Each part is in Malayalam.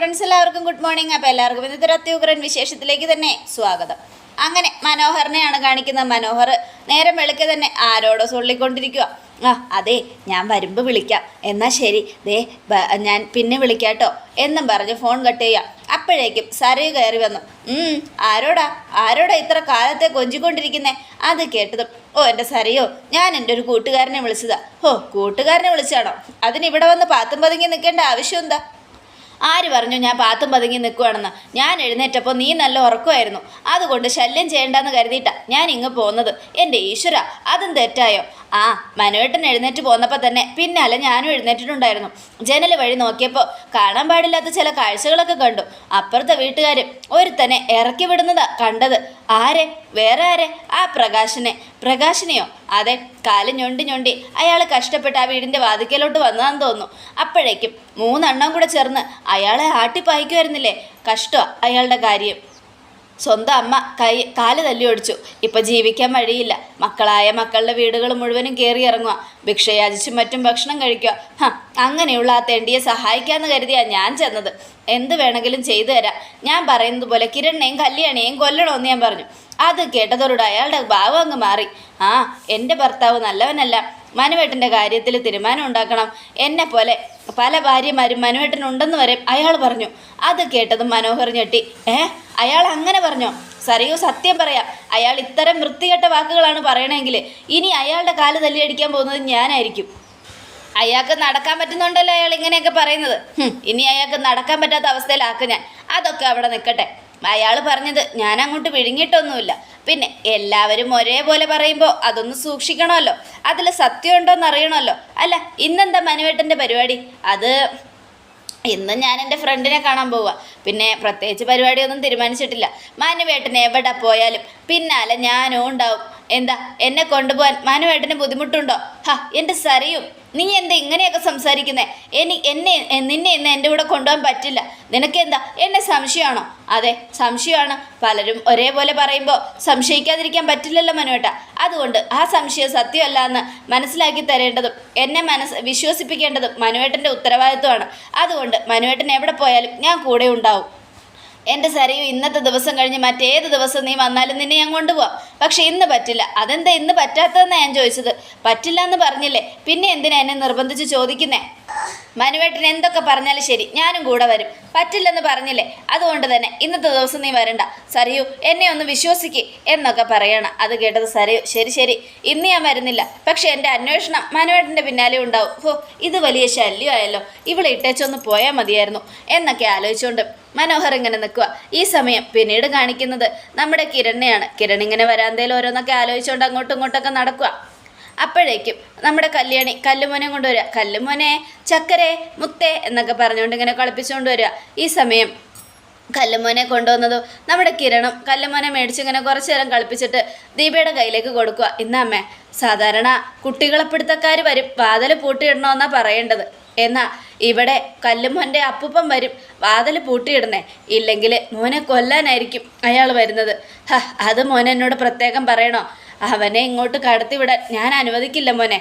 ഫ്രണ്ട്സ് എല്ലാവർക്കും ഗുഡ് മോർണിംഗ് അപ്പോൾ എല്ലാവർക്കും ഇന്നത്തെ അത്യുഗ്രൻ വിശേഷത്തിലേക്ക് തന്നെ സ്വാഗതം. അങ്ങനെ മനോഹറിനെയാണ് കാണിക്കുന്നത് മനോഹർ. നേരം വെളുക്കെ തന്നെ ആരോടോ സൊള്ളിക്കൊണ്ടിരിക്കുക ആ അതെ ഞാൻ വരുമ്പോൾ വിളിക്കാം. എന്നാൽ ശരി. ദേ ഞാൻ പിന്നെ വിളിക്കാട്ടോ. എന്നും പറഞ്ഞ് ഫോൺ കട്ട് ചെയ്യാം. അപ്പോഴേക്കും സരയു കയറി വന്നു. "ഉം, ആരോടാ? ആരോടാ ഇത്ര കാലത്തെ കൊഞ്ചിക്കൊണ്ടിരിക്കുന്നേ? അത് കേട്ടതും ഓ എന്റെ സരയോ ഞാൻ എന്റെ ഒരു കൂട്ടുകാരനെ വിളിച്ചതാ. ഓ കൂട്ടുകാരനെ വിളിച്ചാണോ? അതിന് ഇവിടെ വന്ന് പാത്തും പതുങ്ങി നിൽക്കേണ്ട ആവശ്യം എന്താ? ആര് പറഞ്ഞു ഞാൻ പാത്തും പതുങ്ങി നിൽക്കുവാണെന്ന് ഞാൻ എഴുന്നേറ്റപ്പോൾ നീ നല്ല ഉറക്കമായിരുന്നു. അതുകൊണ്ട് ശല്യം ചെയ്യേണ്ടെന്ന് കരുതിയിട്ടാണ് ഞാൻ ഇങ്ങ് പോകുന്നത് എന്റെ ഈശ്വര അതും തെറ്റായോ? ആ മനുവേട്ടൻ എഴുന്നേറ്റ് പോന്നപ്പോൾ തന്നെ പിന്നാലെ ഞാനും എഴുന്നേറ്റിട്ടുണ്ടായിരുന്നു. ജനൽ വഴി നോക്കിയപ്പോൾ കാണാൻ പാടില്ലാത്ത ചില കാഴ്ചകളൊക്കെ കണ്ടു. അപ്പുറത്തെ വീട്ടുകാർ ഒരുത്തനെ ഇറക്കി വിടുന്നതാ കണ്ടത്. ആരെ? വേറെ ആരെ? ആ പ്രകാശനെ. പ്രകാശനെയോ? അതെ കാൽ ഞൊണ്ടി ഞൊണ്ടി അയാൾ കഷ്ടപ്പെട്ട് ആ വീടിന്റെ വാതിക്കലോട്ട് വന്നതാന്ന് തോന്നുന്നു. അപ്പോഴേക്കും മൂന്നെണ്ണം കൂടെ ചേർന്ന് അയാളെ ആട്ടിപ്പായിക്കുമായിരുന്നില്ലേ കഷ്ടമാണ് അയാളുടെ കാര്യം. സ്വന്തം അമ്മ കൈ കാൽ തല്ലി ഒടിച്ചു ഇപ്പം ജീവിക്കാൻ വഴിയില്ല. മക്കളായ മക്കളുടെ വീടുകൾ മുഴുവനും കയറി ഇറങ്ങുക ഭിക്ഷയാചിച്ചും മറ്റും ഭക്ഷണം കഴിക്കുക ഹ അങ്ങനെയുള്ള ആ തെണ്ടിയെ സഹായിക്കാമെന്ന് കരുതിയാ ഞാൻ ചെന്നത്. എന്ത് വേണമെങ്കിലും ചെയ്തു തരാം. ഞാൻ പറയുന്നത് പോലെ കിരണ്ണയും കല്യാണിയെയും കൊല്ലണമെന്ന് ഞാൻ പറഞ്ഞു. അത് കേട്ടതോടെ അയാളുടെ ഭാവം അങ്ങ് മാറി. ആ എന്റെ ഭർത്താവ് നല്ലവനല്ല. മനുവേട്ടന്റെ കാര്യത്തിൽ തീരുമാനം ഉണ്ടാക്കണം. എന്നെ പോലെ പല ഭാര്യമാരും മനുവേട്ടനുണ്ടെന്ന് വരെ അയാൾ പറഞ്ഞു. അത് കേട്ടതും മനോഹർ ഞെട്ടി. ഏ? അയാൾ അങ്ങനെ പറഞ്ഞോ? സറിയോ സത്യം പറയാം. അയാൾ ഇത്തരം വൃത്തികെട്ട വാക്കുകളാണ് പറയണമെങ്കിൽ ഇനി അയാളുടെ കാൽ തല്ലിയടിക്കാൻ പോകുന്നത് ഞാനായിരിക്കും. അയാൾക്ക് നടക്കാൻ പറ്റുന്നുണ്ടല്ലോ അയാൾ ഇങ്ങനെയൊക്കെ പറയുന്നത്. ഇനി അയാൾക്ക് നടക്കാൻ പറ്റാത്ത അവസ്ഥയിലാക്കും ഞാൻ. അതൊക്കെ അവിടെ നിൽക്കട്ടെ. അയാൾ പറഞ്ഞത് ഞാൻ അങ്ങോട്ട് വിഴുങ്ങിയിട്ടൊന്നുമില്ല. പിന്നെ എല്ലാവരും ഒരേപോലെ പറയുമ്പോൾ അതൊന്ന് സൂക്ഷിക്കണമല്ലോ. അതിൽ സത്യമുണ്ടോയെന്ന് അറിയണമല്ലോ. അല്ല ഇന്നെന്താ മനുവേട്ടന്റെ പരിപാടി? അത് ഇന്ന് ഞാൻ എന്റെ ഫ്രണ്ടിനെ കാണാൻ പോവുക പിന്നെ പ്രത്യേകിച്ച് പരിപാടിയൊന്നും തീരുമാനിച്ചിട്ടില്ല. മനുവേട്ടൻ എവിടെ പോയാലും പിന്നാലെ ഞാനും ഉണ്ടാവും. എന്താ എന്നെ കൊണ്ടുപോകാൻ മനുവേട്ടന് ബുദ്ധിമുട്ടുണ്ടോ? ഹാ എന്റെ സറിയും നീ എന്താ ഇങ്ങനെയൊക്കെ സംസാരിക്കുന്നത് എനി എന്നെ നിന്നെ ഇന്ന് എന്റെ കൂടെ കൊണ്ടുപോകാൻ പറ്റില്ല. നിനക്കെന്താ? എന്നെ സംശയമാണോ? അതെ സംശയമാണ്. പലരും ഒരേപോലെ പറയുമ്പോൾ സംശയിക്കാതിരിക്കാൻ പറ്റില്ലല്ലോ മനുവേട്ട. അതുകൊണ്ട് ആ സംശയം സത്യമല്ല എന്ന് മനസ്സിലാക്കി തരേണ്ടതും എന്നെ മനസ്സ് വിശ്വസിപ്പിക്കേണ്ടതും മനുവേട്ടന്റെ ഉത്തരവാദിത്വമാണ്. അതുകൊണ്ട് മനുവേട്ടൻ എവിടെ പോയാലും ഞാൻ കൂടെ ഉണ്ടാവും. എന്റെ സരയു ഇന്നത്തെ ദിവസം കഴിഞ്ഞ് മറ്റേത് ദിവസം നീ വന്നാലും നിന്നെ ഞാൻ കൊണ്ടുപോവാം. പക്ഷെ ഇന്ന് പറ്റില്ല. അതെന്താ ഇന്ന് പറ്റാത്തതെന്നാണ് ഞാൻ ചോദിച്ചത്? പറ്റില്ല എന്ന് പറഞ്ഞില്ലേ? പിന്നെ എന്തിനാ എന്നെ നിർബന്ധിച്ച് ചോദിക്കുന്നേ? മനുവേട്ടൻ എന്തൊക്കെ പറഞ്ഞാലും ശരി ഞാനും കൂടെ വരും. പറ്റില്ലെന്ന് പറഞ്ഞില്ലേ? അതുകൊണ്ട് തന്നെ ഇന്നത്തെ ദിവസം നീ വരണ്ട. സരിയു എന്നെ ഒന്ന് വിശ്വസിക്ക് എന്നൊക്കെ പറയണം. അത് കേട്ടത് സരയു ശരി ശരി ഇന്ന് ഞാൻ വരുന്നില്ല. പക്ഷെ എന്റെ അന്വേഷണം മനുവേട്ടന്റെ പിന്നാലെ ഉണ്ടാവും. ഹോ ഇത് വലിയ ശല്യമായല്ലോ. ഇവിടെ ഇട്ടേച്ചൊന്ന് പോയാൽ മതിയായിരുന്നു. എന്നൊക്കെ ആലോചിച്ചുകൊണ്ട് മനോഹർ ഇങ്ങനെ നിൽക്കുക ഈ സമയം പിന്നീട് കാണിക്കുന്നത് നമ്മുടെ കിരണിനെയാണ്. കിരൺ ഇങ്ങനെ വരാന്തയിൽ ഓരോന്നൊക്കെ ആലോചിച്ചുകൊണ്ട് അങ്ങോട്ടും ഇങ്ങോട്ടൊക്കെ നടക്കുക അപ്പോഴേക്കും നമ്മുടെ കല്യാണി കല്ലുമോനെ കൊണ്ടുവരിക. കല്ലുമോനെ ചക്കരെ മുത്തേ എന്നൊക്കെ പറഞ്ഞുകൊണ്ട് ഇങ്ങനെ കളിപ്പിച്ചുകൊണ്ട് വരിക. ഈ സമയം കല്ലുമോനെ കൊണ്ടുവന്നതോ നമ്മുടെ കിരണം. കല്ലുമോനെ മേടിച്ചിങ്ങനെ കുറച്ച് നേരം കളിപ്പിച്ചിട്ട് ദീപയുടെ കയ്യിലേക്ക് കൊടുക്കുക. ഇന്നമ്മേ സാധാരണ കുട്ടികളെ പിടുത്തക്കാർ വരും. വാതിൽ പൂട്ടിയിടണമെന്നാണ് പറയേണ്ടത്. എന്നാ ഇവിടെ കല്ലുമോന്റെ അപ്പൂപ്പൻ വരും. വാതിൽ പൂട്ടിയിടണേ. ഇല്ലെങ്കിൽ മോനെ കൊല്ലാനായിരിക്കും അയാൾ വരുന്നത്. ഹ അത് മോനെ എന്നോട് പ്രത്യേകം പറയണോ? അവനെ ഇങ്ങോട്ട് കടത്തിവിടാൻ ഞാൻ അനുവദിക്കില്ല മോനെ.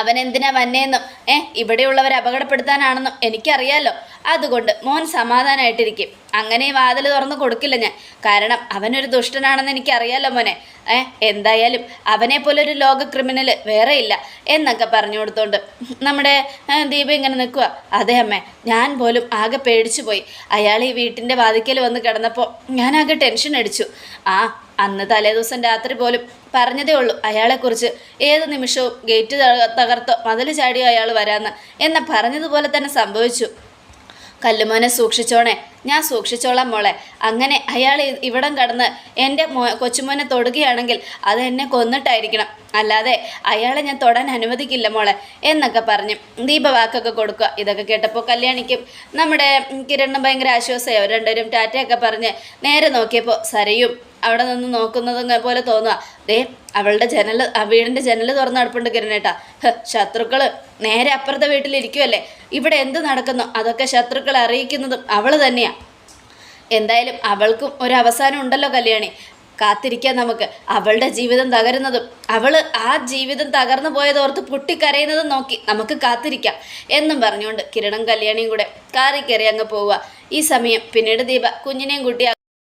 അവൻ എന്തിനാ വന്നേന്നും? ഏ ഇവിടെയുള്ളവർ അപകടപ്പെടുത്താനാണെന്നും എനിക്കറിയാലോ. അതുകൊണ്ട് മോൻ സമാധാനമായിട്ടിരിക്കും അങ്ങനെ ഈ വാതിൽ തുറന്ന് കൊടുക്കില്ല ഞാൻ. കാരണം അവനൊരു ദുഷ്ടനാണെന്ന് എനിക്കറിയാലോ മോനെ. ഏ എന്തായാലും അവനെ പോലെ ലോക ക്രിമിനൽ വേറെ ഇല്ല എന്നൊക്കെ പറഞ്ഞു കൊടുത്തോണ്ട് നമ്മുടെ ദീപ ഇങ്ങനെ നിൽക്കുക അതെ അമ്മ ഞാൻ പോലും ആകെ പേടിച്ചു പോയി അയാൾ ഈ വീട്ടിന്റെ വാതിക്കൽ വന്ന് കിടന്നപ്പോൾ ഞാനാകെ ടെൻഷൻ അടിച്ചു. ആ അന്ന് തലേദിവസം രാത്രി പോലും പറഞ്ഞതേ ഉള്ളൂ. അയാളെക്കുറിച്ച് ഏത് നിമിഷവും ഗേറ്റ് തക- തകർത്തോ മതിൽ ചാടിയോ അയാൾ വരാമെന്ന് എന്ന പറഞ്ഞതുപോലെ തന്നെ സംഭവിച്ചു. കല്ലുമോനെ സൂക്ഷിച്ചോണേ ഞാൻ സൂക്ഷിച്ചോളാം മോളെ. അങ്ങനെ അയാൾ ഇവിടം കടന്ന് എന്റെ മോ കൊച്ചുമോനെ തൊടുകയാണെങ്കിൽ അത് എന്നെ കൊന്നിട്ടായിരിക്കണം. അല്ലാതെ അയാളെ ഞാൻ തൊടാൻ അനുവദിക്കില്ല മോളെ എന്നൊക്കെ പറഞ്ഞു. ദീപവാക്കൊക്കെ കൊടുക്കുക. ഇതൊക്കെ കേട്ടപ്പോൾ കല്യാണിക്കും നമ്മുടെ ഉം, കിരണിനും ഭയങ്കര ആശ്വാസമായി. രണ്ടുപേരും ടാറ്റയൊക്കെ പറഞ്ഞ് നേരെ നോക്കിയപ്പോൾ സരയും അവിടെ നിന്ന് നോക്കുന്നത് പോലെ തോന്നുക ദേ അവളുടെ ജനൽ ആ വീടിന്റെ ജനൽ തുറന്ന് അടുപ്പുണ്ട് കിരണേട്ടാ ശത്രുക്കൾ നേരെ അപ്പുറത്തെ വീട്ടിലിരിക്കുമല്ലേ ഇവിടെ എന്ത് നടക്കുന്നു? അതൊക്കെ ശത്രുക്കളെ അറിയിക്കുന്നതും അവൾ തന്നെയാണ് എന്തായാലും അവൾക്കും ഒരു അവസാനം ഉണ്ടല്ലോ കല്യാണി. കാത്തിരിക്കാം നമുക്ക്. അവളുടെ ജീവിതം തകരുന്നതും അവൾ ആ ജീവിതം തകർന്നു പോയതോർത്ത് പൊട്ടിക്കരയുന്നതും നോക്കി നമുക്ക് കാത്തിരിക്കാം എന്നും പറഞ്ഞുകൊണ്ട് കിരണം കല്യാണിയും കൂടെ കാറി കയറി അങ്ങ് പോവുക ഈ സമയം പിന്നീട് ദീപ കുഞ്ഞിനെയും കൂട്ടി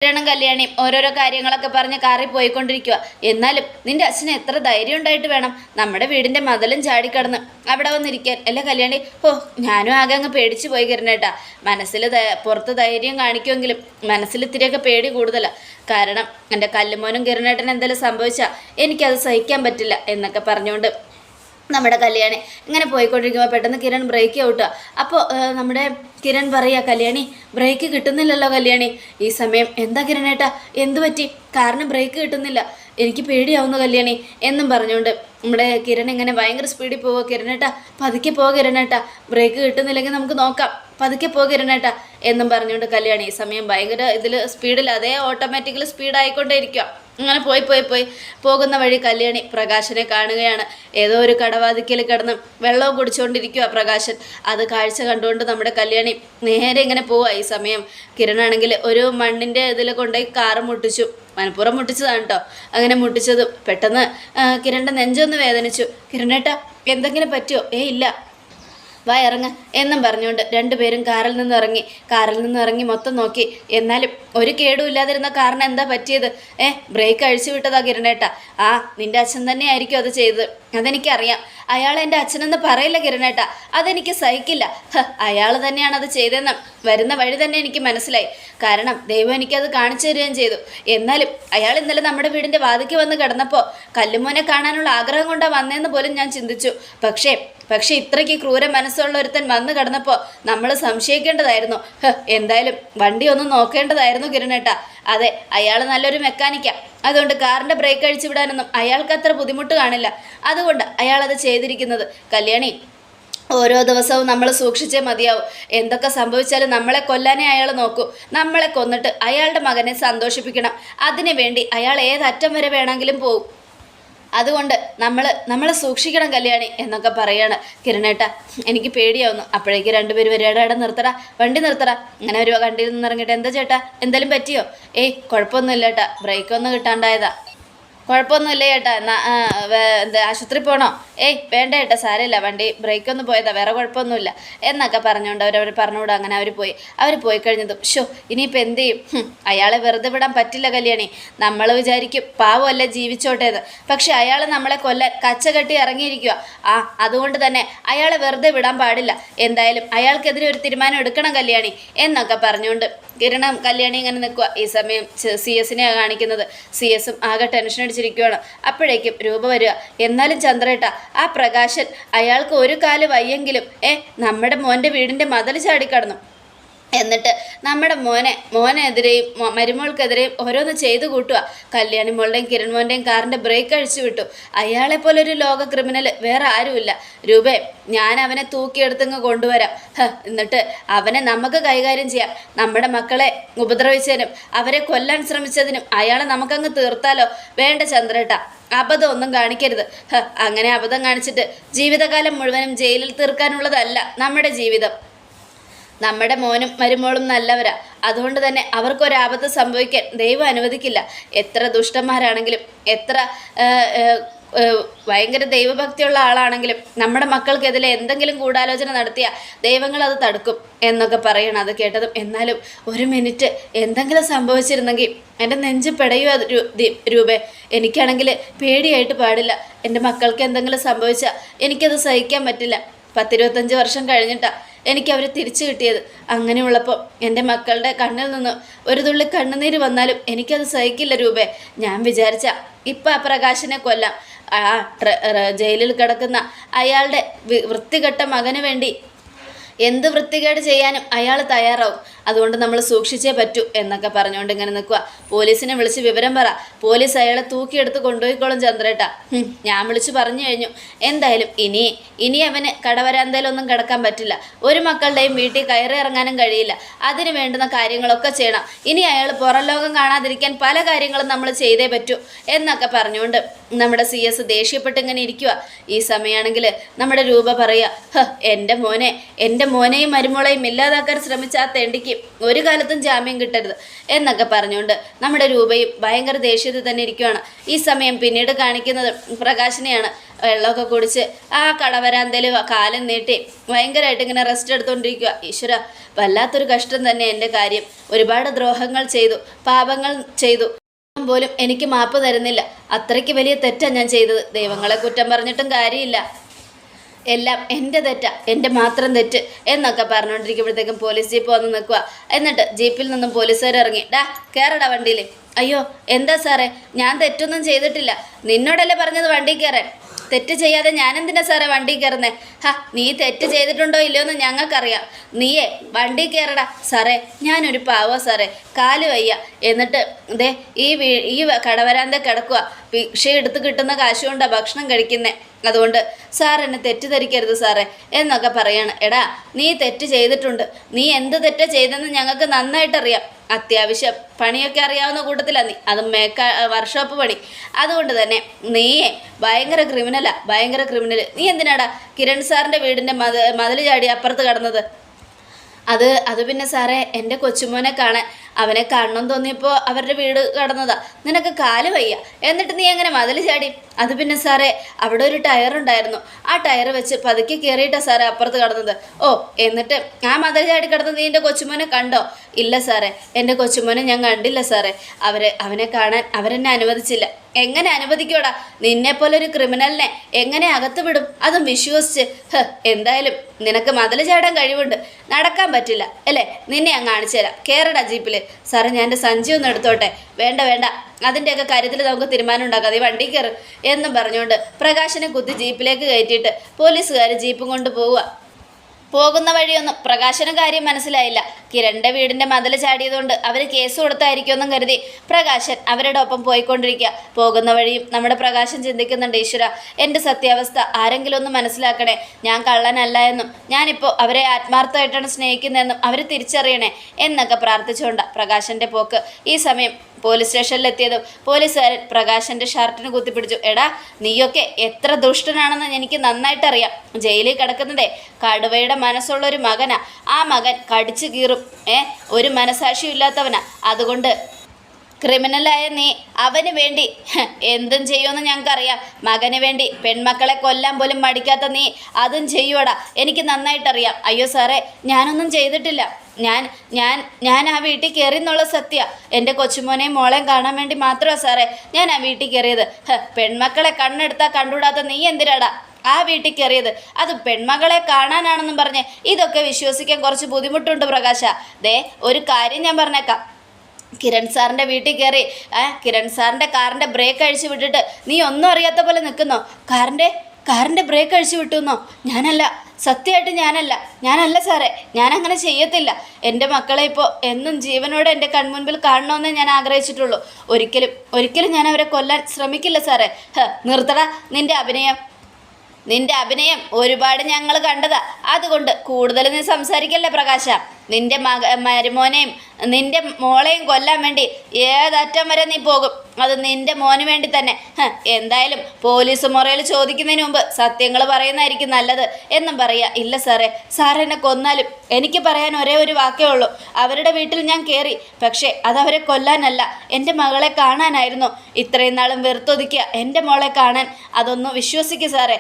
കിരണം കല്യാണി. ഓരോരോ കാര്യങ്ങളൊക്കെ പറഞ്ഞ് കാറി പോയിക്കൊണ്ടിരിക്കുക എന്നാലും നിന്റെ അച്ഛന് എത്ര ധൈര്യം ഉണ്ടായിട്ട് വേണം? നമ്മുടെ വീടിന്റെ മതലും ചാടിക്കടന്ന് അവിടെ വന്നിരിക്കാൻ. അല്ല കല്യാണി? ഓ ഞാനും ആകെ അങ്ങ് പേടിച്ചു പോയി കിരണേട്ടാ. മനസ്സിൽ പുറത്ത് ധൈര്യം കാണിക്കുമെങ്കിലും മനസ്സിൽ ഇത്തിരിയൊക്കെ പേടി കൂടുതലാണ് കാരണം എന്റെ കല്ലുമോനും കിരണേട്ടനും എന്തെങ്കിലും സംഭവിച്ചാൽ എനിക്കത് സഹിക്കാൻ പറ്റില്ല എന്നൊക്കെ പറഞ്ഞുകൊണ്ട് നമ്മുടെ കല്യാണി ഇങ്ങനെ പോയിക്കൊണ്ടിരിക്കുമ്പോൾ പെട്ടെന്ന് കിരൺ ബ്രേക്ക് ഔട്ട് അപ്പോൾ നമ്മുടെ കിരൺ പറയുക കല്യാണി ബ്രേക്ക് കിട്ടുന്നില്ലല്ലോ കല്യാണി. ഈ സമയം എന്താ കിരണേട്ടാ? എന്തു പറ്റി? കാരണം ബ്രേക്ക് കിട്ടുന്നില്ല. എനിക്ക് പേടിയാവുന്നു കല്യാണി എന്നും പറഞ്ഞുകൊണ്ട് നമ്മുടെ കിരൺ ഇങ്ങനെ ഭയങ്കര സ്പീഡിൽ പോവുക കിരണേട്ടാ പതുക്കെ പോവുക കിരണേട്ടാ. ബ്രേക്ക് കിട്ടുന്നില്ലെങ്കിൽ നമുക്ക് നോക്കാം. പതുക്കെ പോ കിരണേട്ട എന്നും പറഞ്ഞുകൊണ്ട് കല്യാണി ഈ സമയം ഭയങ്കര ഇതിൽ സ്പീഡിൽ അതേ ഓട്ടോമാറ്റിക്കലി സ്പീഡായിക്കൊണ്ടേ ഇരിക്കുക അങ്ങനെ പോയി പോയി പോയി. പോകുന്ന വഴി കല്യാണി പ്രകാശനെ കാണുകയാണ്. ഏതോ ഒരു കടവാതിക്കൽ കിടന്ന് വെള്ളവും കുടിച്ചുകൊണ്ടിരിക്കുക പ്രകാശൻ. അത് കാഴ്ച കണ്ടുകൊണ്ട് നമ്മുടെ കല്യാണി നേരെ ഇങ്ങനെ പോവുക ഈ സമയം കിരണാണെങ്കിൽ ഒരു മണ്ണിന്റെ ഇതിൽ കൊണ്ടുപോയി കാറ് മുട്ടിച്ചു. മനപ്പുറം മുട്ടിച്ചതാണ് കേട്ടോ അങ്ങനെ മുട്ടിച്ചതും പെട്ടെന്ന് കിരണിന്റെ നെഞ്ചൊന്ന് വേദനിച്ചു. കിരണേട്ട എന്തെങ്കിലും പറ്റുമോ ഏ ഇല്ല. വാ ഇറങ്ങ എന്നും പറഞ്ഞുകൊണ്ട് രണ്ടുപേരും കാറിൽ നിന്ന് ഇറങ്ങി കാറിൽ നിന്ന് ഇറങ്ങി മൊത്തം നോക്കി. എന്നാലും ഒരു കേടും ഇല്ലാതിരുന്ന കാറിന് എന്താ പറ്റിയത്? ഏ ബ്രേക്ക് അഴിച്ചു വിട്ടതാ കിരണേട്ട. ആ നിന്റെ അച്ഛൻ തന്നെ ആയിരിക്കും അത് ചെയ്തത്. അതെനിക്കറിയാം. അയാൾ എന്റെ അച്ഛനെന്ന് പറയില്ല കിരണേട്ട. അതെനിക്ക് സഹിക്കില്ല. അയാൾ തന്നെയാണ് അത് ചെയ്തതെന്ന് വരുന്ന വഴി തന്നെ എനിക്ക് മനസ്സിലായി. കാരണം ദൈവം എനിക്കത് കാണിച്ചു തരികയും ചെയ്തു. എന്നാലും അയാൾ ഇന്നലെ നമ്മുടെ വീടിന്റെ വാതിക്ക് വന്ന് കിടന്നപ്പോൾ കല്ലുമോനെ കാണാനുള്ള ആഗ്രഹം കൊണ്ടാണ് വന്നതെന്ന് പോലും ഞാൻ ചിന്തിച്ചു. പക്ഷേ പക്ഷെ ഇത്രയ്ക്ക് ക്രൂര മനസ്സുള്ള ഒരുത്തൻ വന്നു കടന്നപ്പോൾ നമ്മൾ സംശയിക്കേണ്ടതായിരുന്നു. എന്തായാലും വണ്ടി ഒന്ന് നോക്കേണ്ടതായിരുന്നു കിരണേട്ട. അതെ അയാൾ നല്ലൊരു മെക്കാനിക്കാ. അതുകൊണ്ട് കാറിന്റെ ബ്രേക്ക് അഴിച്ചു വിടാനൊന്നും അയാൾക്ക് അത്ര ബുദ്ധിമുട്ട് കാണില്ല. അതുകൊണ്ട് അയാൾ അത് ചെയ്തിരിക്കുന്നത് കല്യാണി ഓരോ ദിവസവും നമ്മൾ സൂക്ഷിച്ചേ മതിയാവും. എന്തൊക്കെ സംഭവിച്ചാലും നമ്മളെ കൊല്ലാനേ അയാൾ നോക്കൂ. നമ്മളെ കൊന്നിട്ട് അയാളുടെ മകനെ സന്തോഷിപ്പിക്കണം. അതിനു വേണ്ടി അയാൾ ഏതറ്റം വരെ വേണമെങ്കിലും പോകും അതുകൊണ്ട് നമ്മൾ നമ്മളെ സൂക്ഷിക്കണം കല്യാണി എന്നൊക്കെ പറയാണ് കിരണേട്ട. എനിക്ക് പേടിയാവുന്നു. അപ്പോഴേക്ക് രണ്ടുപേരും വരികയുടെ ഇടം നിർത്തടാ. വണ്ടി നിർത്തടാ. അങ്ങനെ ഒരു വണ്ടിയിൽ നിന്ന് ഇറങ്ങിയിട്ട് എന്താ ചേട്ടാ? എന്തെങ്കിലും പറ്റിയോ? ഏയ് കുഴപ്പമൊന്നുമില്ല ബ്രേക്ക് ഒന്നും കിട്ടാണ്ടായതാ. കുഴപ്പമൊന്നുമില്ല ചേട്ടാ. എന്നാ എന്താ ആശുപത്രി പോണോ? ഏയ് വേണ്ട കേട്ടോ സാരമില്ല. വണ്ടി ബ്രേക്ക് ഒന്ന് പോയതാ വേറെ കുഴപ്പമൊന്നുമില്ല. എന്നൊക്കെ പറഞ്ഞുകൊണ്ട് അവരവർ പറഞ്ഞുകൊണ്ട് അങ്ങനെ അവർ പോയി. അവർ പോയി കഴിഞ്ഞതും ഷോ ഇനിയിപ്പോൾ എന്ത് ചെയ്യും? അയാളെ വെറുതെ വിടാൻ പറ്റില്ല കല്യാണി. നമ്മൾ വിചാരിക്കും പാവമല്ല ജീവിച്ചോട്ടേത് പക്ഷെ അയാൾ നമ്മളെ കൊല്ലാൻ കച്ച കെട്ടി ഇറങ്ങിയിരിക്കുക ആ അതുകൊണ്ട് തന്നെ അയാളെ വെറുതെ വിടാൻ പാടില്ല. എന്തായാലും അയാൾക്കെതിരെ ഒരു തീരുമാനം എടുക്കണം കല്യാണി എന്നൊക്കെ പറഞ്ഞുകൊണ്ട് കിരണം കല്യാണി ഇങ്ങനെ നിൽക്കുക ഈ സമയം സി എസിനെയാണ് കാണിക്കുന്നത്. സി എസും ആകെ ടെൻഷൻ അടിച്ചിരിക്കുകയാണ് അപ്പോഴേക്കും രൂപ വരിക എന്നാലും ചന്ദ്രേട്ട ആ പ്രകാശൻ അയാൾക്ക് ഒരു കാൽ വയ്യെങ്കിലും ഏ നമ്മുടെ മോന്റെ വീടിന്റെ മതിൽ ചാടിക്കടന്നു. എന്നിട്ട് നമ്മുടെ മോനെ മോനെതിരെയും മരുമോൾക്കെതിരെയും ഓരോന്ന് ചെയ്തു കൂട്ടുക. കല്യാണി മോളുടെയും കിരൺ മോന്റെയും കാറിന്റെ ബ്രേക്ക് അഴിച്ചു വിട്ടു. അയാളെ പോലെ ഒരു ലോക ക്രിമിനൽ വേറെ ആരുമില്ല. രൂപേ ഞാൻ അവനെ തൂക്കിയെടുത്തങ്ങ് കൊണ്ടുവരാം. എന്നിട്ട് അവനെ നമുക്ക് കൈകാര്യം ചെയ്യാം. നമ്മുടെ മക്കളെ ഉപദ്രവിച്ചതിനും അവരെ കൊല്ലാൻ ശ്രമിച്ചതിനും അയാളെ നമുക്കങ്ങ് തീർത്താലോ? വേണ്ട ചന്ദ്രേട്ട അബദ്ധം ഒന്നും കാണിക്കരുത് അങ്ങനെ അബദ്ധം കാണിച്ചിട്ട് ജീവിതകാലം മുഴുവനും ജയിലിൽ തീർക്കാനുള്ളതല്ല നമ്മുടെ ജീവിതം. നമ്മുടെ മോനും മരുമോളും നല്ലവരാ. അതുകൊണ്ട് തന്നെ അവർക്കൊരാപത്ത് സംഭവിക്കാൻ ദൈവം അനുവദിക്കില്ല. എത്ര ദുഷ്ടന്മാരാണെങ്കിലും എത്ര ഭയങ്കര ദൈവഭക്തിയുള്ള ആളാണെങ്കിലും നമ്മുടെ മക്കൾക്കെതിരെ എന്തെങ്കിലും ഗൂഢാലോചന നടത്തിയ ദൈവങ്ങൾ അത് തടുക്കും എന്നൊക്കെ പറയണം അത് കേട്ടതും. എന്നാലും ഒരു മിനിറ്റ് എന്തെങ്കിലും സംഭവിച്ചിരുന്നെങ്കിൽ എന്റെ നെഞ്ച് പിടയുക രൂപേ. എനിക്കാണെങ്കിൽ പേടിയായിട്ട് പാടില്ല. എന്റെ മക്കൾക്ക് എന്തെങ്കിലും സംഭവിച്ചാൽ എനിക്കത് സഹിക്കാൻ പറ്റില്ല. പത്തിരുപത്തഞ്ച് വർഷം കഴിഞ്ഞിട്ടാണ് എനിക്ക് അവരെ തിരിച്ചു കിട്ടിയത്. അങ്ങനെയുള്ളപ്പോൾ എന്റെ മക്കളുടെ കണ്ണിൽ നിന്ന് ഒരു തുള്ളി കണ്ണുനീര് വന്നാലും എനിക്കത് സഹിക്കില്ല രൂപേ. ഞാൻ വിചാരിച്ച ഇപ്പം ആ പ്രകാശനെ കൊല്ലാം. ആ ജയിലിൽ കിടക്കുന്ന അയാളുടെ വൃത്തികെട്ട മകന് വേണ്ടി എന്ത് വൃത്തികേട് ചെയ്യാനും അയാൾ തയ്യാറാവും. അതുകൊണ്ട് നമ്മൾ സൂക്ഷിച്ചേ പറ്റൂ എന്നൊക്കെ പറഞ്ഞുകൊണ്ട് ഇങ്ങനെ നിൽക്കുക പോലീസിനെ വിളിച്ച് വിവരം പറ. പോലീസ് അയാളെ തൂക്കിയെടുത്ത് കൊണ്ടുപോയിക്കോളും ചന്ദ്രേട്ട. ഞാൻ വിളിച്ച് പറഞ്ഞു കഴിഞ്ഞു. എന്തായാലും ഇനി ഇനി അവന് കടവരാന്തയിലൊന്നും കിടക്കാൻ പറ്റില്ല. ഒരു മക്കളുടെയും വീട്ടിൽ കയറി ഇറങ്ങാനും കഴിയില്ല. അതിന് വേണ്ടുന്ന കാര്യങ്ങളൊക്കെ ചെയ്യണം. ഇനി അയാൾ പുറം ലോകം കാണാതിരിക്കാൻ പല കാര്യങ്ങളും നമ്മൾ ചെയ്തേ പറ്റൂ എന്നൊക്കെ പറഞ്ഞുകൊണ്ട് നമ്മുടെ സി എസ് ദേഷ്യപ്പെട്ട് ഇങ്ങനെ ഇരിക്കുക ഈ സമയമാണെങ്കിൽ നമ്മുടെ രൂപ പറയുക എന്റെ മോനെ എന്റെ മോനെയും മരുമോളെയും ഇല്ലാതാക്കാൻ ശ്രമിച്ച തെണ്ടിക്ക് പ്രതിക്ക് ഒരു കാലത്തും ജാമ്യം കിട്ടരുത് എന്നൊക്കെ പറഞ്ഞുകൊണ്ട് നമ്മുടെ രൂപയും ഭയങ്കര ദേഷ്യത്തിൽ തന്നെ ഇരിക്കുകയാണ് ഈ സമയം പിന്നീട് കാണിക്കുന്നത് പ്രകാശിനെയാണ്. വെള്ളമൊക്കെ കുടിച്ച് ആ കടവരാന്തയിൽ കാലം നീട്ടി ഭയങ്കരമായിട്ട് ഇങ്ങനെ റെസ്റ്റ് എടുത്തുകൊണ്ടിരിക്കുക ഈശ്വര വല്ലാത്തൊരു കഷ്ടം തന്നെ എന്റെ കാര്യം. ഒരുപാട് ദ്രോഹങ്ങൾ ചെയ്തു പാപങ്ങൾ ചെയ്തു. പോലും എനിക്ക് മാപ്പ് തരുന്നില്ല. അത്രയ്ക്ക് വലിയ തെറ്റാണ് ഞാൻ ചെയ്തത്. ദൈവങ്ങളെ കുറ്റം പറഞ്ഞിട്ടും കാര്യമില്ല. എല്ലാം എന്റെ തെറ്റാ എന്റെ മാത്രം തെറ്റ് എന്നൊക്കെ പറഞ്ഞുകൊണ്ടിരിക്കുമ്പോഴത്തേക്കും പോലീസ് ജീപ്പ് വന്ന് നിൽക്കുക എന്നിട്ട് ജീപ്പിൽ നിന്നും പോലീസുകാർ ഇറങ്ങി ഡാ കയറടാ വണ്ടിയിൽ അയ്യോ എന്താ സാറേ? ഞാൻ തെറ്റൊന്നും ചെയ്തിട്ടില്ല. നിന്നോടല്ലേ പറഞ്ഞത് വണ്ടി കയറാൻ? തെറ്റ് ചെയ്യാതെ ഞാനെന്തിനാ സാറേ വണ്ടി കയറുന്നേ? ഹാ നീ തെറ്റ് ചെയ്തിട്ടുണ്ടോ ഇല്ലയോ എന്ന് ഞങ്ങൾക്കറിയാം. നീയേ വണ്ടി കയറടാ. സാറേ ഞാനൊരു പാവോ സാറേ കാൽ വയ്യ. എന്നിട്ട് ദേ ഈ വീ ഈ കടവരാന്ത കിടക്കുക ഭിക്ഷ എടുത്ത് കിട്ടുന്ന കാശ് കൊണ്ടാണ് ഭക്ഷണം കഴിക്കുന്നേ. അതുകൊണ്ട് സാർ എന്നെ തെറ്റിദ്ധരിക്കരുത് സാറേ എന്നൊക്കെ പറയാണ്. എടാ നീ തെറ്റ് ചെയ്തിട്ടുണ്ട്. നീ എന്ത് തെറ്റാ ചെയ്തെന്ന് ഞങ്ങൾക്ക് നന്നായിട്ടറിയാം. അത്യാവശ്യം പണിയൊക്കെ അറിയാവുന്ന കൂട്ടത്തിലാണ് നീ. അത് മേക്ക വർക്ക്ഷോപ്പ് പണി. അതുകൊണ്ട് തന്നെ നീയെ ഭയങ്കര ക്രിമിനലാ ഭയങ്കര ക്രിമിനൽ നീ എന്തിനാടാ കിരൺ സാറിന്റെ വീടിന്റെ മത മതിൽ ചാടി അപ്പുറത്ത് കടന്നത്? അത് അത് പിന്നെ സാറേ എന്റെ കൊച്ചുമോനെ കാണാൻ അവനെ കാണണം തോന്നിയപ്പോൾ അവരുടെ വീട് കടന്നതാ. നിനക്ക് കാൽ വയ്യ. എന്നിട്ട് നീ എങ്ങനെ മതിൽ ചാടി? അത് പിന്നെ സാറേ അവിടെ ഒരു ടയർ ഉണ്ടായിരുന്നു. ആ ടയർ വെച്ച് പതുക്കെ കയറിയിട്ടാ സാറേ അപ്പുറത്ത് കടന്നത്. ഓ എന്നിട്ട് ആ മതിൽ ചാടി കിടന്നത് നീ എന്റെ കൊച്ചുമോനെ കണ്ടോ? ഇല്ല സാറേ എന്റെ കൊച്ചുമോനെ ഞാൻ കണ്ടില്ല സാറേ. അവരെ അവനെ കാണാൻ അവരെന്നെ അനുവദിച്ചില്ല. എങ്ങനെ അനുവദിക്കോടാ നിന്നെപ്പോലൊരു ക്രിമിനലിനെ എങ്ങനെ അകത്ത് വിടും അതും വിശ്വസിച്ച്. ഹ് എന്തായാലും നിനക്ക് മതിൽ ചേടാൻ കഴിവുണ്ട്. നടക്കാൻ പറ്റില്ല. അല്ലേ? നിന്നെ ഞാൻ കാണിച്ചു തരാം. കേറടാ ജീപ്പിൽ സാറേ ഞാൻ എന്റെ സഞ്ചി ഒന്ന് എടുത്തോട്ടെ. വേണ്ട വേണ്ട. അതിന്റെയൊക്കെ കാര്യത്തിൽ നമുക്ക് തീരുമാനം ഉണ്ടാക്കാം. നീ വണ്ടി കയറും എന്നും പറഞ്ഞുകൊണ്ട് പ്രകാശനെ കുത്തി ജീപ്പിലേക്ക് കയറ്റിയിട്ട് പോലീസുകാർ ജീപ്പും കൊണ്ട് പോവുക. പോകുന്ന വഴിയൊന്നും പ്രകാശന കാര്യം മനസ്സിലായില്ല. കിരണിന്റെ വീടിന്റെ മതിൽ ചാടിയതുകൊണ്ട് അവർ കേസ് കൊടുത്തായിരിക്കുമെന്നും കരുതി പ്രകാശൻ അവരുടെ ഒപ്പം പോയിക്കൊണ്ടിരിക്കുക. പോകുന്ന വഴിയും നമ്മുടെ പ്രകാശൻ ചിന്തിക്കുന്നുണ്ട് ഈശ്വര എന്റെ സത്യാവസ്ഥ ആരെങ്കിലും ഒന്ന് മനസ്സിലാക്കണേ. ഞാൻ കള്ളനല്ല എന്നും ഞാനിപ്പോൾ അവരെ ആത്മാർത്ഥമായിട്ടാണ് സ്നേഹിക്കുന്നതെന്നും അവർ തിരിച്ചറിയണേ എന്നൊക്കെ പ്രാർത്ഥിച്ചുകൊണ്ട് പ്രകാശന്റെ പോക്ക്. ഈ സമയം പോലീസ് സ്റ്റേഷനിലെത്തിയതും പോലീസുകാരൻ പ്രകാശന്റെ ഷർട്ടിന് കുത്തിപ്പിടിച്ചു. എടാ നീയൊക്കെ എത്ര ദുഷ്ടനാണെന്ന് എനിക്ക് നന്നായിട്ട് അറിയാം ജയിലിൽ കിടക്കുന്നതേ കടുവയുടെ മനസ്സുള്ള ഒരു മകനാ. ആ മകൻ കടിച്ചു കീറും. ഏ ഒരു മനസാക്ഷിയും ഇല്ലാത്തവനാ. അതുകൊണ്ട് ക്രിമിനലായ നീ അവന് വേണ്ടി എന്തും ചെയ്യുമെന്ന് ഞങ്ങൾക്കറിയാം. മകന് വേണ്ടി പെൺമക്കളെ കൊല്ലാൻ പോലും മടിക്കാത്ത നീ അതും ചെയ്യുവടാ. എനിക്ക് നന്നായിട്ടറിയാം. അയ്യോ സാറേ ഞാനൊന്നും ചെയ്തിട്ടില്ല. ഞാൻ ഞാൻ ഞാൻ ആ വീട്ടിൽ കയറി എന്നുള്ള സത്യ. എന്റെ കൊച്ചുമോനെയും മോളെയും കാണാൻ വേണ്ടി മാത്രമാണ് സാറേ ഞാൻ ആ വീട്ടിൽ കയറിയത്. പെൺമക്കളെ കണ്ണെടുത്താൽ കണ്ടുകൂടാത്ത നീ എന്തിനാടാ ആ വീട്ടിൽ കയറിയത്? അത് പെൺമകളെ കാണാനാണെന്നും പറഞ്ഞ് ഇതൊക്കെ വിശ്വസിക്കാൻ കുറച്ച് ബുദ്ധിമുട്ടുണ്ട് പ്രകാശ. ദേ ഒരു കാര്യം ഞാൻ പറഞ്ഞേക്കാം. കിരൺ സാറിന്റെ വീട്ടിൽ കയറി ആ കിരൺ സാറിന്റെ കാറിന്റെ ബ്രേക്ക് അഴിച്ചു വിട്ടിട്ട് നീ ഒന്നും അറിയാത്ത പോലെ നിൽക്കുന്നോ? കാറിന്റെ കാറിന്റെ ബ്രേക്ക് അഴിച്ചു വിട്ടുന്നോ? ഞാനല്ല സത്യമായിട്ട് ഞാനല്ല ഞാനല്ല സാറേ ഞാൻ അങ്ങനെ ചെയ്യത്തില്ല. എന്റെ മക്കളെ ഇപ്പോൾ എന്നും ജീവനോടെ എന്റെ കൺമുൻപിൽ കാണണമെന്നേ ഞാൻ ആഗ്രഹിച്ചിട്ടുള്ളൂ. ഒരിക്കലും ഒരിക്കലും ഞാൻ അവരെ കൊല്ലാൻ ശ്രമിക്കില്ല സാറേ. നിർത്തടാ നിന്റെ അഭിനയം. നിന്റെ അഭിനയം ഒരുപാട് ഞങ്ങൾ കണ്ടതാ. അതുകൊണ്ട് കൂടുതൽ നീ സംസാരിക്കല്ലേ പ്രകാശ? നിന്റെ മക മരുമോനെയും നിന്റെ മോളെയും കൊല്ലാൻ വേണ്ടി ഏതറ്റം വരെ നീ പോകും. അത് നിന്റെ മോന് വേണ്ടി തന്നെ. എന്തായാലും പോലീസ് മുറയിൽ ചോദിക്കുന്നതിന് മുമ്പ് സത്യങ്ങൾ പറയുന്നതായിരിക്കും നല്ലത് എന്നും പറയുക ഇല്ല സാറേ സാറെന്നെ കൊന്നാലും എനിക്ക് പറയാൻ ഒരേ ഒരു വാക്കേ ഉള്ളൂ. അവരുടെ വീട്ടിൽ ഞാൻ കയറി പക്ഷേ അതവരെ കൊല്ലാനല്ല എന്റെ മകളെ കാണാനായിരുന്നു. ഇത്രയും നാളും വെറുത്തൊതുക്കിയ എന്റെ മോളെ കാണാൻ അതൊന്നും വിശ്വസിക്കുക സാറേ.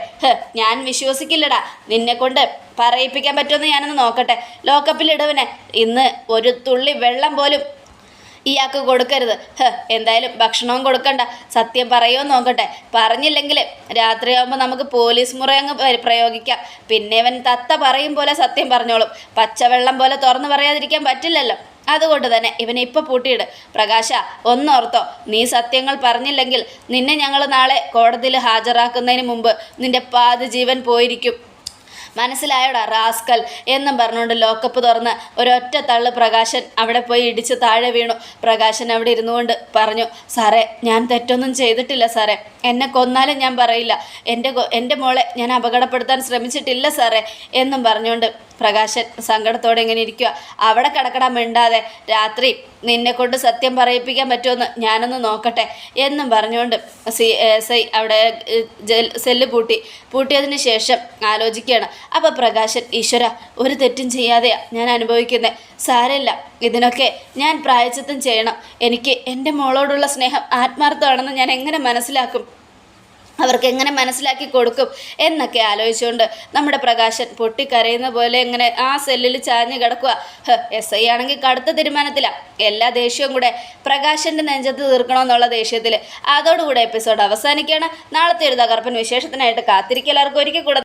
ഞാൻ വിശ്വസിക്കില്ലടാ. നിന്നെ കൊണ്ട് പറയിപ്പിക്കാൻ പറ്റുമെന്ന് ഞാനൊന്ന് നോക്കട്ടെ. ലോക്കപ്പിൽ ഇടവനെ. ഇന്ന് ഒരു തുള്ളി വെള്ളം പോലും ഇയാൾക്ക് കൊടുക്കരുത്. എന്തായാലും ഭക്ഷണവും കൊടുക്കണ്ട. സത്യം പറയുമോ നോക്കട്ടെ. പറഞ്ഞില്ലെങ്കിൽ രാത്രിയാകുമ്പോൾ നമുക്ക് പോലീസ് മുറ അങ്ങ് പ്രയോഗിക്കാം. പിന്നെ അവൻ തത്ത പറയും പോലെ സത്യം പറഞ്ഞോളും. പച്ചവെള്ളം പോലെ തുറന്നു പറയാതിരിക്കാൻ പറ്റില്ലല്ലോ. അതുകൊണ്ട് തന്നെ ഇവനെ ഇപ്പൊ പൂട്ടിയിട്. പ്രകാശ ഒന്നോർത്തോ നീ സത്യങ്ങൾ പറഞ്ഞില്ലെങ്കിൽ നിന്നെ ഞങ്ങൾ നാളെ കോടതിയിൽ ഹാജരാക്കുന്നതിന് മുമ്പ് നിന്റെ പാതി ജീവൻ പോയിരിക്കും. മനസ്സിലായോടാ റാസ്കൽ? എന്നും പറഞ്ഞുകൊണ്ട് ലോക്കപ്പ് തുറന്ന് ഒരൊറ്റ തള്ള് പ്രകാശൻ അവിടെ പോയി ഇടിച്ച് താഴെ വീണു. പ്രകാശൻ അവിടെ ഇരുന്നു കൊണ്ട് പറഞ്ഞു സാറേ ഞാൻ തെറ്റൊന്നും ചെയ്തിട്ടില്ല സാറേ. എന്നെ കൊന്നാലും ഞാൻ പറയില്ല. എന്റെ എന്റെ മോളെ ഞാൻ അപകടപ്പെടുത്താൻ ശ്രമിച്ചിട്ടില്ല സാറേ എന്നും പറഞ്ഞുകൊണ്ട് പ്രകാശൻ സങ്കടത്തോടെ ഇങ്ങനെ ഇരിക്കുക അവിടെ കിടക്കണം മിണ്ടാതെ. രാത്രി നിന്നെ കൊണ്ട് സത്യം പറയിപ്പിക്കാൻ പറ്റുമെന്ന് ഞാനൊന്ന് നോക്കട്ടെ എന്നും പറഞ്ഞുകൊണ്ട് സി എസ് ഐ അവിടെ സെല്ല് പൂട്ടി. പൂട്ടിയതിന് ശേഷം ആലോചിക്കുകയാണ്. അപ്പോൾ പ്രകാശൻ ഈശ്വര ഒരു തെറ്റും ചെയ്യാതെയാ ഞാൻ അനുഭവിക്കുന്നത് സാരമില്ല ഇതിനൊക്കെ ഞാൻ പ്രായച്ചിത്തം ചെയ്യണം. എനിക്ക് എന്റെ മോളോടുള്ള സ്നേഹം ആത്മാർത്ഥമാണെന്ന് ഞാൻ എങ്ങനെ മനസ്സിലാക്കും? അവർക്ക് എങ്ങനെ മനസ്സിലാക്കി കൊടുക്കും എന്നൊക്കെ ആലോചിച്ചുകൊണ്ട് നമ്മുടെ പ്രകാശൻ പൊട്ടിക്കരയുന്ന പോലെ എങ്ങനെ ആ സെല്ലിൽ ചാഞ്ഞ് കിടക്കുക എസ് ഐ ആണെങ്കിൽ കടുത്ത തീരുമാനത്തിലാണ് എല്ലാ ദേഷ്യവും കൂടെ പ്രകാശന്റെ നെഞ്ചത്ത് തീർക്കണമെന്നുള്ള ദേഷ്യത്തിൽ അതോടുകൂടെ എപ്പിസോഡ് അവസാനിക്കുകയാണ്. നാളത്തെ ഒരു തകർപ്പൻ വിശേഷത്തിനായിട്ട് കാത്തിരിക്കലാർക്കും ഒരിക്കൽ കൂടെ.